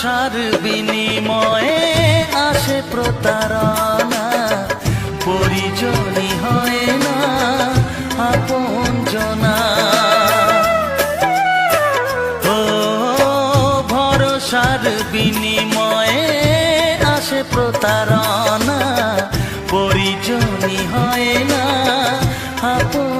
ভরসার বিনিময়ে আসে প্রতারণা। পরিজনই হয় না, আপন জনা। ও, ভরসার বিনিময়ে আসে প্রতারণা। পরিজনই হয় না, আপন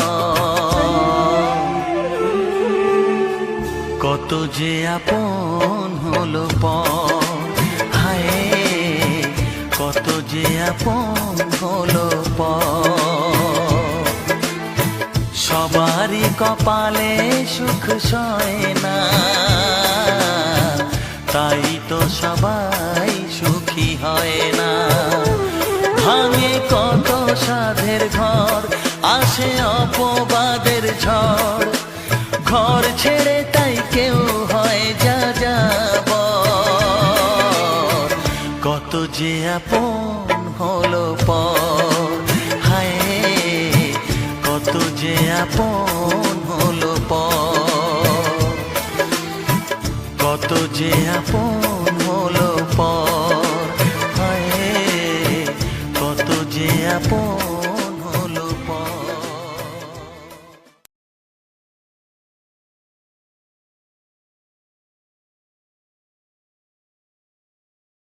যে আপন হলো পর কত যে আপন হলো পর সবারই কপালে সুখ সয় না, তাই তো সবাই সুখী হয় না। ভাঙে কত সাধের ঘর, আসে অপবাদের ঝড়। ঘর ছেড়ে যে আপন হলো পর হায় কত যে আপন হলো পর কত যে আপন হলো পর হায় কত যে আপন